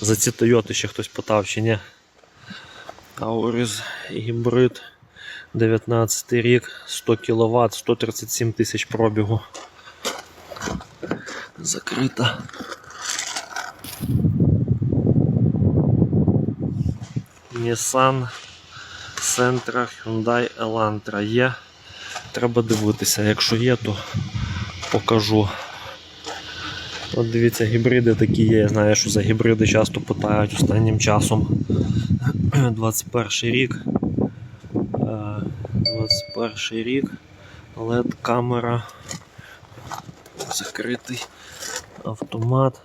За ці Тойоти ще хтось питав чи ні. Аурис гібрид 19 рік, 100 кВт, 137 тисяч пробігу. Закрита. Nissan Sentra Hyundai Elantra є. Треба дивитися. Якщо є, то покажу. От дивіться, гібриди такі є. Я знаю, що за гібриди часто питають останнім часом. 21 рік. Е, 21 рік. LED камера. Закритий автомат.